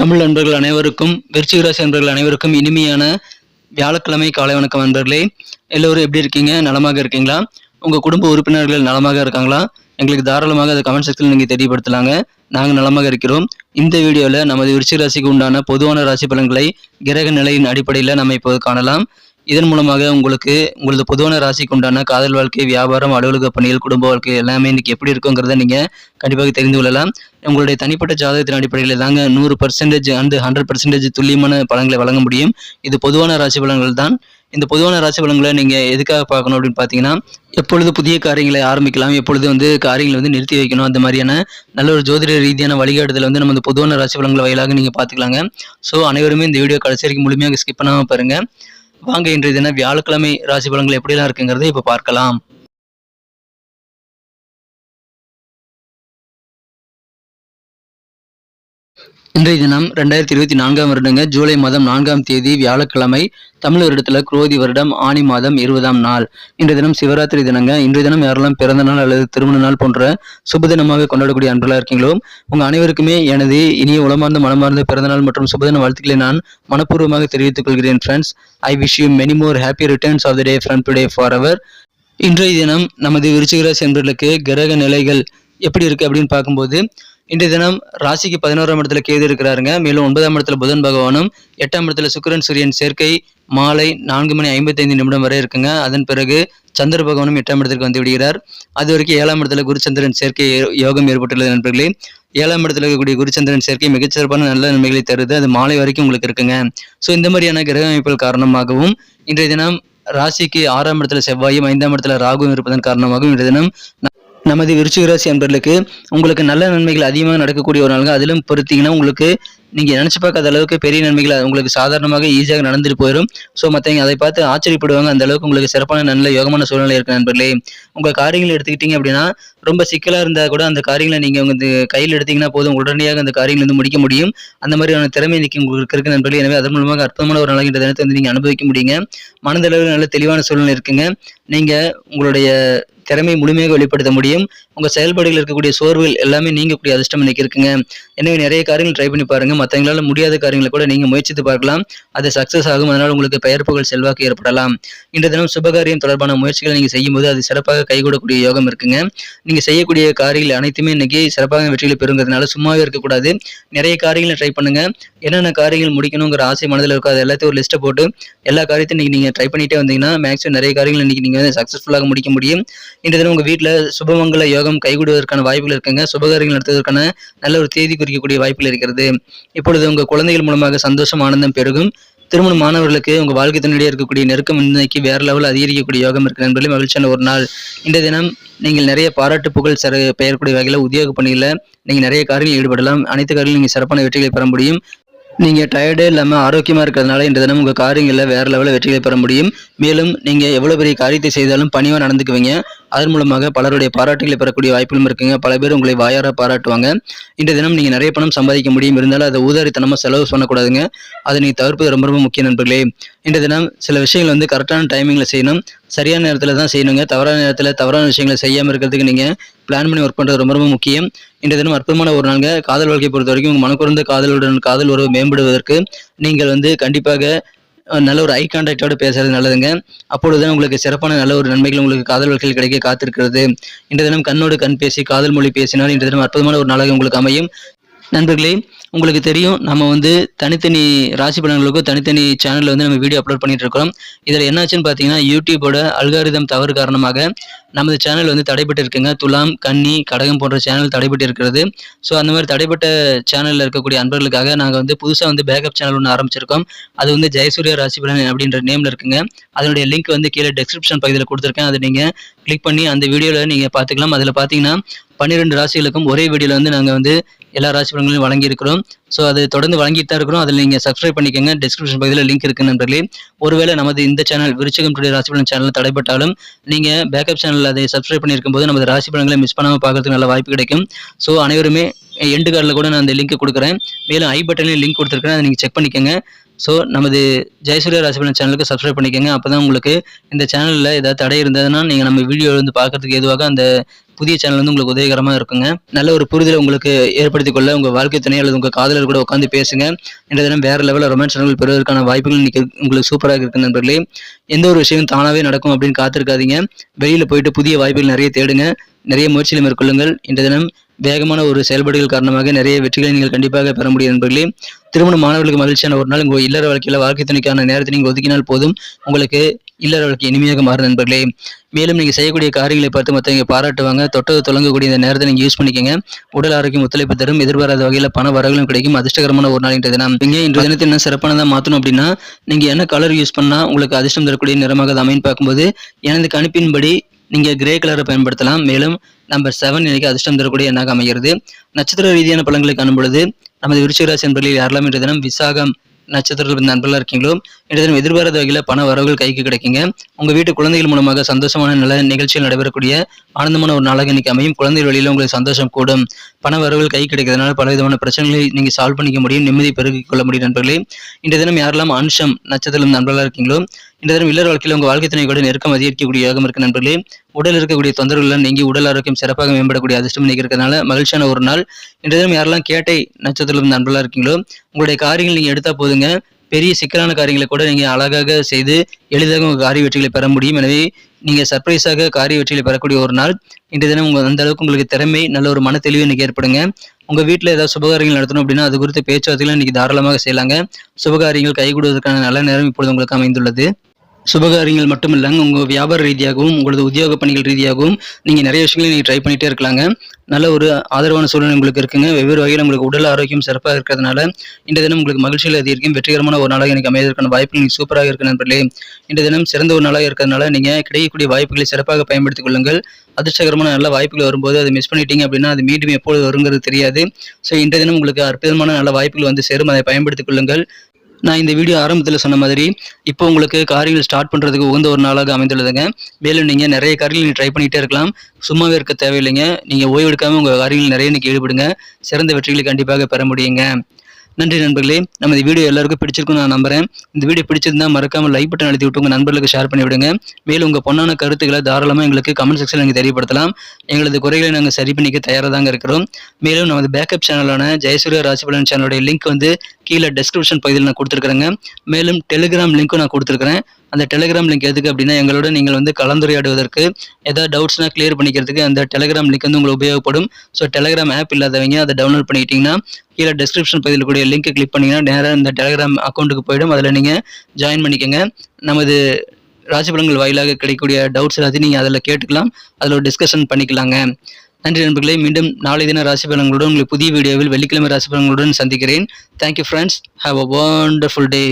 தமிழ் நண்பர்கள் அனைவருக்கும் விருச்சிகராசி நண்பர்கள் அனைவருக்கும் இனிமையான வியாழக்கிழமை காலை வணக்கம் நண்பர்களே. எல்லோரும் எப்படி இருக்கீங்க? நலமாக இருக்கீங்களா? உங்கள் குடும்ப உறுப்பினர்கள் நலமாக இருக்காங்களா? எங்களுக்கு தாராளமாக அதை கமெண்ட் செக்ஷனில் நீங்கள் தெரியப்படுத்தலாங்க. நாங்கள் நலமாக இருக்கிறோம். இந்த வீடியோவில் நமது விருச்சிக ராசிக்கு உண்டான பொதுவான ராசி பலன்களை கிரக நிலையின் அடிப்படையில் நம்ம இப்போது காணலாம். இதன் மூலமாக உங்களுக்கு உங்களது பொதுவான ராசிக்கு உண்டான காதல் வாழ்க்கை வியாபாரம் அலுவலக பணிகள் குடும்ப வாழ்க்கை எல்லாமே இன்னைக்கு எப்படி இருக்குங்கிறத நீங்கள் கண்டிப்பாக தெரிந்து கொள்ளலாம். உங்களுடைய தனிப்பட்ட ஜாதகத்தின் அடிப்படையில் தாங்க நூறு பர்சன்டேஜ் அண்டு ஹண்ட்ரட் பர்சன்டேஜ் துல்லியமான பலன்களை வழங்க முடியும். இது பொதுவான ராசி பலன்கள் தான். இந்த பொதுவான ராசி பலன்களை நீங்கள் எதுக்காக பார்க்கணும் அப்படின்னு பார்த்தீங்கன்னா எப்பொழுது புதிய காரியங்களை ஆரம்பிக்கலாம் எப்பொழுது வந்து காரியங்களை வந்து நிறுத்தி வைக்கணும் அந்த மாதிரியான நல்ல ஒரு ஜோதிட ரீதியான வழிகாட்டுதல் வந்து நம்ம பொதுவான ராசி பலன்களை வகையிலாக நீங்கள் பார்த்துக்கலாங்க. ஸோ அனைவருமே இந்த வீடியோ கடைசி வரைக்கும் முழுமையாக ஸ்கிப் பண்ணாமல் பாருங்க. வாங்க இன்றைய தினம் வியாழக்கிழமை ராசி பலன்கள் எப்படிலாம் இருக்குங்கிறதை இப்போ பார்க்கலாம். இன்றைய தினம் ரெண்டாயிரத்தி இருபத்தி நான்காம் வருடங்க ஜூலை மாதம் நான்காம் தேதி வியாழக்கிழமை தமிழ் வருடத்தில் குரோதி வருடம் ஆணி மாதம் இருபதாம் நாள். இன்றைய தினம் சிவராத்திரி தினங்க. இன்றைய தினம் யாரெல்லாம் பிறந்த நாள் அல்லது திருமண நாள் போன்ற சுபதினமாக கொண்டாடக்கூடிய அன்பெல்லாம் இருக்கீங்களோ உங்கள் அனைவருக்குமே எனது இனிய உளமார்ந்த மனமார்ந்த பிறந்தநாள் மற்றும் சுபதின வாழ்த்துக்களை நான் மனப்பூர்வமாக தெரிவித்துக் கொள்கிறேன் friends I wish you many more happy returns of the day from today for அவர் இன்றைய தினம் நமது விருச்சிகராசி என்பர்களுக்கு கிரக நிலைகள் எப்படி இருக்கு அப்படின்னு பார்க்கும்போது இன்றைய தினம் ராசிக்கு பதினோராம் இடத்துல கேது இருக்கிறாருங்க. மேலும் ஒன்பதாம் இடத்துல புதன் பகவானும் எட்டாம் இடத்துல சுக்கிரன் சூரியன் சேர்க்கை மாலை நான்கு மணி ஐம்பத்தைந்து நிமிடம் வரை இருக்குங்க. அதன் பிறகு சந்திர பகவானும் எட்டாம் இடத்திற்கு வந்து விடுகிறார். அது வரைக்கும் ஏழாம் இடத்துல குருச்சந்திரன் சேர்க்கை யோகம் ஏற்பட்டுள்ளது நண்பர்களே. ஏழாம் இடத்துல இருக்கக்கூடிய குருச்சந்திரன் சேர்க்கை மிகச்சிறப்பான நல்ல நன்மைகளை தருது. அது மாலை வரைக்கும் உங்களுக்கு இருக்குங்க. ஸோ இந்த மாதிரியான கிரக அமைப்புகள் காரணமாகவும் இன்றைய தினம் ராசிக்கு ஆறாம் இடத்துல செவ்வாயும் ஐந்தாம் இடத்துல ராகுவும் இருப்பதன் காரணமாகவும் இன்றைய தினம் நமது விருச்சிகராசி அன்பர்களுக்கு உங்களுக்கு நல்ல நன்மைகள் அதிகமாக நடக்கக்கூடிய ஒரு நாளுங்க. அதிலும் பொறுத்தீங்கன்னா உங்களுக்கு நீங்கள் நினச்சி பார்க்காத அளவுக்கு பெரிய நன்மைகள் உங்களுக்கு சாதாரணமாக ஈஸியாக நடந்துட்டு போயிடும். ஸோ மற்றவங்க அதை பார்த்து ஆச்சரியப்படுவாங்க. அந்த அளவுக்கு உங்களுக்கு சிறப்பான நல்ல யோகமான சூழ்நிலை இருக்கு நண்பர்களே. உங்கள் காரியங்களை எடுத்துக்கிட்டீங்க அப்படின்னா ரொம்ப சிக்கலாக இருந்தால் கூட அந்த காரியங்களை நீங்கள் உங்க கையில் எடுத்தீங்கன்னா போதும். உடனடியாக அந்த காரியங்கள் வந்து முடிக்க முடியும். அந்த மாதிரியான திறமை இன்னைக்கு உங்களுக்கு இருக்கு நண்பர்களே. எனவே அதன் மூலமாக அற்புதமான ஒரு நாளாக இந்த தினத்தை வந்து நீங்கள் அனுபவிக்க முடியுங்க. மனதளவில் நல்ல தெளிவான சூழ்நிலை இருக்குங்க. நீங்கள் உங்களுடைய திறமை முழுமையாக வெளிப்படுத்த முடியும். உங்கள் செயல்பாடுகள் இருக்கக்கூடிய சோர்வுகள் எல்லாமே நீங்கக்கூடிய அதிர்ஷ்டம் இன்னைக்கு இருக்குங்க. எனவே நிறைய காரியங்கள் ட்ரை பண்ணி பாருங்கள் மற்றவங்களால முடியாத காரியங்களை கூட நீங்கள் முயற்சித்து பார்க்கலாம். அது சக்ஸஸ் ஆகும். அதனால் உங்களுக்கு பெயர் புகழ் செல்வாக்கு ஏற்படலாம். இன்றைய தினம் சுபகாரியம் தொடர்பான முயற்சிகளை நீங்கள் செய்யும்போது அது சிறப்பாக கைகூடக்கூடிய யோகம் இருக்குங்க. நீங்கள் செய்யக்கூடிய காரியங்கள் அனைத்துமே இன்னைக்கு சிறப்பாக வெற்றிகளை பெறுங்கிறதுனால சும்மாவே இருக்கக்கூடாது. நிறைய காரியங்களை ட்ரை பண்ணுங்க. என்னென்ன காரியங்கள் முடிக்கணுங்கிற ஆசை மனதில் இருக்கோ அது எல்லாத்தையும் ஒரு லிஸ்ட்டை போட்டு எல்லா காரியத்தையும் இன்னைக்கு நீங்கள் ட்ரை பண்ணிட்டே வந்தீங்கன்னா மேக்ஸிமம் நிறைய காரியங்கள் இன்னைக்கு நீங்கள் வந்து சக்ஸஸ்ஃபுல்லாக முடிக்க முடியும். இன்று தினம் உங்கள் வீட்டில் சுபமங்கல யோகம் கைகூடுவதற்கான வாய்ப்புகள் இருக்குங்க. சுபகாரியங்கள் நடத்துவதற்கான நல்ல ஒரு தேதி குறிக்கக்கூடிய வாய்ப்புகள் இருக்கிறது. இப்பொழுது உங்கள் குழந்தைகள் மூலமாக சந்தோஷம் ஆனந்தம் பெருகும். திருமண மாணவர்களுக்கு உங்கள் வாழ்க்கை துணையிடையே இருக்கக்கூடிய நெருக்கம் இன்னைக்கு வேற லெவல் அதிகரிக்கக்கூடிய யோகம் இருக்கு நண்பர்களே. மகிழ்ச்சியான ஒரு நாள். இந்த தினம் நீங்கள் நிறைய பாராட்டு புகழ் சர பெயர்க்கூடிய வகையில் உத்தியோக பணியில் நீங்கள் நிறைய காரியங்களில் ஈடுபடலாம். அனைத்து காரியங்களும் நீங்கள் சிறப்பான வெற்றிகளை பெற முடியும். நீங்கள் டயர்டே இல்லாமல் ஆரோக்கியமாக இருக்கிறதுனால இந்த தினம் உங்கள் காரியங்களில் வேறு லெவலில் வெற்றிகளை பெற முடியும். மேலும் நீங்கள் எவ்வளோ பெரிய காரியத்தை செய்தாலும் பணிவாக நடந்துக்குவீங்க. அதன் மூலமாக பலருடைய பாராட்டுகளை பெறக்கூடிய வாய்ப்புகளும் இருக்குங்க. பல பேர் உங்களை வாயார பாராட்டுவாங்க. இன்றைய தினம் நீங்கள் நிறைய பணம் சம்பாதிக்க முடியும். இருந்தாலும் அதை ஊதாரித்தனமாக செலவு பண்ணக்கூடாதுங்க. அதை நீங்கள் தவிர்ப்பது ரொம்ப ரொம்ப முக்கிய நண்பர்களே. இன்றைய தினம் சில விஷயங்கள் வந்து கரெக்டான டைமிங்கில் செய்யணும். சரியான நேரத்தில் தான் செய்யணுங்க. தவறான நேரத்தில் தவறான விஷயங்களை செய்யாமல் இருக்கிறதுக்கு நீங்கள் பிளான் பண்ணி ஒர்க் பண்ணுறது ரொம்ப ரொம்ப முக்கியம். இன்றைய தினம் அற்புதமான ஒரு நாளுங்க. காதல் வாழ்க்கையை பொறுத்த வரைக்கும் உங்கள் மனக்குறந்த காதலுடன் காதல் உறவு மேம்படுவதற்கு நீங்கள் வந்து கண்டிப்பாக நல்ல ஒரு ஐ கான்டாக்டோட பேசுறது நல்லதுங்க. அப்பொழுது உங்களுக்கு சிறப்பான நல்ல ஒரு நன்மைகள் உங்களுக்கு காதல் வாழ்க்கையில் கிடைக்க காத்திருக்கிறது. இன்றைய தினம் கண்ணோடு கண் பேசி காதல் மொழி பேசினால் இன்றைய தினம் அற்புதமான ஒரு நாளாக உங்களுக்கு அமையும். நண்பர்களே உங்களுக்கு தெரியும் நம்ம வந்து தனித்தனி ராசி பலன்களுக்கும் தனித்தனி சேனலில் வந்து நம்ம வீடியோ அப்லோட் பண்ணிட்டு இருக்கிறோம். இதில் என்னாச்சுன்னு பார்த்தீங்கன்னா யூடியூபோட அல்காரிதம் தவறு காரணமாக நமது சேனல் வந்து தடைபட்டு இருக்குங்க. துலாம் கன்னி கடகம் போன்ற சேனல் தடைபட்டு இருக்கிறது. ஸோ அந்த மாதிரி தடைப்பட்ட சேனலில் இருக்கக்கூடிய அன்பர்களுக்காக நாங்கள் வந்து புதுசாக வந்து பேக்கப் சேனல் ஒன்று ஆரம்பிச்சிருக்கோம். அது வந்து ஜெயசூர்யா ராசி பலன் அப்படின்ற நேமில் இருக்குங்க. அதனுடைய லிங்க் வந்து கீழே டெஸ்கிரிப்ஷன் பகுதியில் கொடுத்துருக்கேன். அதை நீங்கள் கிளிக் பண்ணி அந்த வீடியோவில் நீங்கள் பார்த்துக்கலாம். அதில் பார்த்தீங்கன்னா பன்னிரெண்டு ராசிகளுக்கும் ஒரே வீடியோவில் வந்து நாங்கள் வந்து எல்லா ராசி பலன்களையும் வழங்கியிருக்கிறோம். ஸோ அது தொடர்ந்து வழங்கிட்டு தான் இருக்கிறோம். அதில் நீங்கள் சப்ஸ்கிரைப் பண்ணிக்கோங்க. டிஸ்கிரிப்ஷன் பகுதியில் லிங்க் இருக்கு நண்பர்களே. ஒருவேளை நமது இந்த சேனல் விருச்சகம் டுடே ராசி பலன் சேனல் தடைப்பட்டாலும் நீங்கள் பேக்கப் சேனல் அதை சப்ஸ்கிரைப் பண்ணியிருக்கும் போது நமது ராசி பலன்களை மிஸ் பண்ணாமல் பார்க்கறதுக்கு நல்ல வாய்ப்பு கிடைக்கும். ஸோ அனைவருமே எண்டு கார்டில் கூட நான் அந்த லிங்க் கொடுக்குறேன். மேலும் ஐ பட்டன்லையும் லிங்க் கொடுத்துருக்கேன். அதை நீங்கள் செக் பண்ணிக்கோங்க. ஸோ நமது ஜெயசூர்யா ராசிபலன் சேனலுக்கு சப்ஸ்கிரைப் பண்ணிக்கோங்க. அப்போ தான் உங்களுக்கு இந்த சேனலில் ஏதாவது தடை இருந்ததுன்னா நீங்கள் நம்ம வீடியோ வந்து பார்க்கறதுக்கு எதுவாக அந்த புதிய சேனல் வந்து உங்களுக்கு உதவிகரமாக இருக்குங்க. நல்ல ஒரு புரிதலை உங்களுக்கு ஏற்படுத்திக் கொள்ள உங்கள் வாழ்க்கை துணை அல்லது உங்கள் காதலர் கூட உட்காந்து பேசுங்க. இந்த தினம் வேறு லெவலில் ரொமான்ஸ் உணர்வுகள் பெறுவதற்கான வாய்ப்புகள் இன்றைக்கி உங்களுக்கு சூப்பராக இருக்குது நண்பர்களே. எந்த ஒரு விஷயம் தானாகவே நடக்கும் அப்படின்னு காத்திருக்காதீங்க. வெளியில் போயிட்டு புதிய வாய்ப்புகள் நிறைய தேடுங்க. நிறைய முயற்சிகளை மேற்கொள்ளுங்கள். இந்த தினம் வேகமான ஒரு செயல்பாடுகள் காரணமாக நிறைய வெற்றிகளை நீங்கள் கண்டிப்பாக பெற முடியும் நண்பர்களே. திருமண மாணவர்களுக்கு மகிழ்ச்சியான ஒரு நாள். உங்கள் இல்லற வாழ்க்கையில் வாழ்க்கை துணைக்கான நேரத்தை நீங்கள் ஒதுக்கினால் போதும். உங்களுக்கு இல்லற வாழ்க்கை இனிமையாக மாறும் நண்பர்களே. மேலும் நீங்கள் செய்யக்கூடிய காரியங்களை பார்த்து மற்றவங்க பாராட்டுவாங்க. தொட்டது தொடங்கக்கூடிய இந்த நேரத்தை நீங்கள் யூஸ் பண்ணிக்கங்க. உடல் ஆரோக்கியம் ஒத்துழைப்பு தரும். எதிர்பாராத வகையில் பண வரங்களும் கிடைக்கும். அதிர்ஷ்டகரமான ஒரு நாள் இன்றைய தினம். நீங்கள் இன்றைய தினத்தை என்ன சிறப்பானதாக மாற்றணும் அப்படின்னா நீங்கள் என்ன கலர் யூஸ் பண்ணால் உங்களுக்கு அதிர்ஷ்டம் தரக்கூடிய நிறமாக அது அமைன்னு பார்க்கும்போது எனது கணிப்பின்படி நீங்கள் கிரே கலரை பயன்படுத்தலாம். மேலும் நம்பர் செவன் இன்னைக்கு அதிர்ஷ்டம் தரக்கூடிய எண்ணாக அமைகிறது? நட்சத்திர ரீதியான பலன்களை காணும் பொழுது நமது விருச்சிகராசி என்பர்களில் யாரெல்லாம் இன்றைய தினம் விசாகம் நட்சத்திரத்தில் நண்பர்களாக இருக்கீங்களோ இன்றைய தினம் எதிர்பாராத வகையில் பண வரவுகள் கைக்கு கிடைக்குங்க. உங்கள் வீட்டு குழந்தைகள் மூலமாக சந்தோஷமான நல்ல நிகழ்ச்சிகள் நடைபெறக்கூடிய ஆனந்தமான ஒரு நாளாக இன்னைக்கு அமையும். குழந்தை வழியில் உங்களுக்கு சந்தோஷம் கூடும். பண வரவுகள் கை கிடைக்கிறதுனால பல விதமான பிரச்சனைகளை நீங்கள் சால்வ் பண்ணிக்க முடியும். நிம்மதி பெருக்கிக் கொள்ள முடியும் நண்பர்களே. இன்றைய தினம் யாரெல்லாம் அனுஷம் நட்சத்திரம் நண்பர்களாக இருக்கீங்களோ இந்த தினம் இல்லற வாழ்க்கையில் உங்கள் வாழ்க்கை துணை கூட நெருக்கம் அதிகரிக்கக்கூடிய யோகம் இருக்க நண்பர்களே. உடல் இருக்கக்கூடிய தொந்தரவுகள் நீங்கி உடல் ஆரோக்கியம் சிறப்பாக மேம்படக்கூடிய அதிர்ஷ்டம் இன்னைக்கு இருக்கிறதுனால மகிழ்ச்சியான ஒரு நாள். இந்த தினம் யாரெல்லாம் கேட்டை நட்சத்திரம் நண்பர்களாக இருக்கீங்களோ உங்களுடைய காரியங்கள் நீங்கள் எடுத்தால் போதுங்க. பெரிய சிக்கலான காரியங்களை கூட நீங்கள் அழகாக செய்து எளிதாக உங்கள் காரிய வெற்றிகளை பெற முடியும். எனவே நீங்கள் சர்ப்ரைஸாக காரிய வெற்றிகளை பெறக்கூடிய ஒரு நாள். இன்றைய தினம் உங்கள் அந்த அளவுக்கு உங்களுக்கு திறமை நல்ல ஒரு மன தெளிவு எனக்கு ஏற்படுங்க. உங்கள் வீட்டில் ஏதாவது சுபகாரியங்கள் நடத்தணும் அப்படின்னா அது குறித்து பேச்சுவார்த்தைகளை இன்றைக்கி தாராளமாக செய்யலாங்க. சுபகாரியங்கள் கைகூடுவதற்கான நல்ல நேரம் இப்பொழுது உங்களுக்கு அமைந்துள்ளது. சுபகாரியங்கள் மட்டும் இல்லைங்க உங்கள் வியாபார ரீதியாகவும் உங்களது உத்தியோக பணிகள் ரீதியாகவும் நீங்கள் நிறைய விஷயங்களை நீங்கள் ட்ரை பண்ணிகிட்டே இருக்கலாங்க. நல்ல ஒரு ஆதரவான சூழ்நிலை உங்களுக்கு இருக்குங்க. வெவ்வேறு வகையில் உங்களுக்கு உடல் ஆரோக்கியம் சிறப்பாக இருக்கிறதுனால இந்த தினம் உங்களுக்கு மகிழ்ச்சியில் அதிகரிக்கும் வெற்றிகரமான ஒரு நாளாக எனக்கு அமைவதற்கான வாய்ப்புகள் நீங்கள் சூப்பராக இருக்கு நண்பர்களே. இந்த தினம் சிறந்த ஒரு நாளாக இருக்கிறதுனால நீங்கள் கிடைக்கக்கூடிய வாய்ப்புகளை சிறப்பாக பயன்படுத்திக் கொள்ளுங்கள். அதிர்ஷ்டகரமான நல்ல வாய்ப்புகள் வரும்போது அதை மிஸ் பண்ணிட்டீங்க அப்படின்னா அது மீண்டும் எப்பொழுது வருங்கிறது தெரியாது. ஸோ இந்த தினம் உங்களுக்கு அற்புதமான நல்ல வாய்ப்புகள் வந்து சேரும். அதை பயன்படுத்திக் கொள்ளுங்கள். நான் இந்த வீடியோ ஆரம்பத்தில் சொன்ன மாதிரி இப்போ உங்களுக்கு காரியங்கள் ஸ்டார்ட் பண்ணுறதுக்கு உகந்த ஒரு நாளாக அமைந்துள்ளதுங்க. மேலும் நீங்கள் நிறைய காரியங்கள் நீங்கள் ட்ரை பண்ணிகிட்டே இருக்கலாம். சும்மாவே இருக்க தேவையில்லைங்க. நீங்கள் ஓய்வெடுக்காமல் உங்கள் காரியங்கள் நிறைய இன்றைக்கி ஈடுபடுங்க. சிறந்த வெற்றிகளை கண்டிப்பாக பெற முடியுங்க. நன்றி நண்பர்களே. நம்ம இந்த வீடியோ எல்லாருக்கும் பிடிச்சிருக்கும் நான் நம்புறேன். இந்த வீடியோ பிடிச்சிருந்தா மறக்காம லைக் பட்டன் அழுத்தி விட்டு உங்கள் நண்பர்களுக்கு ஷேர் பண்ணி விடுங்க. மேலும் உங்கள் பொண்ணான கருத்துக்களை தாராளமாக எங்களுக்கு கமெண்ட் செக்ஷனில் நீங்கள் தெரியப்படுத்தலாம். எங்களது குறைகளை நாங்கள் சரி பண்ணிக்க தயாராக தாங்க இருக்கிறோம். மேலும் நமது பேக்கப் சேனலான ஜெயசூரிய ராசிபலன் சேனலுடைய லிங்க் வந்து கீழே டெஸ்கிரிப்ஷன் பகுதியில் நான் கொடுத்துருக்குறேங்க. மேலும் டெலிகிராம் லிங்க்கும் நான் கொடுத்துருக்குறேன். அந்த டெலிகிராம் லிங்க் எதுக்கு அப்படின்னா எங்களோட நீங்கள் வந்து கலந்துரையாடுவதற்கு ஏதாவது டவுட்ஸ்னால் கிளியர் பண்ணிக்கிறதுக்கு அந்த டெலிகிராம் லிங்க் வந்து உங்களுக்கு உபயோகப்படும். ஸோ டெலிகிராம் ஆப் இல்லாதவங்க அதை டவுன்லோட் பண்ணிக்கிட்டிங்கன்னா கீழே டெஸ்கிரிப்ஷன் பகுதியில் கூடிய லிங்க் கிளிக் பண்ணிங்கன்னா நேராக இந்த டெலிகிராம் அக்கௌண்ட்டுக்கு போயிடும். அதில் நீங்கள் ஜாயின் பண்ணிக்கோங்க. நமது ராசிபலங்கள் வாயிலாக கிடைக்கக்கூடிய டவுட்ஸ் எல்லாத்தையும் நீங்கள் அதில் கேட்டுக்கலாம். அதில் ஒரு டிஸ்கஷன் பண்ணிக்கலாங்க. நன்றி நண்பர்களே மீண்டும் நாளை தின ராசி பலன்களுடன் உங்களுக்கு புதிய வீடியோவில் வெள்ளிக்கிழமை ராசி பலன்களுடன் சந்திக்கிறேன். Thank you friends have a wonderful day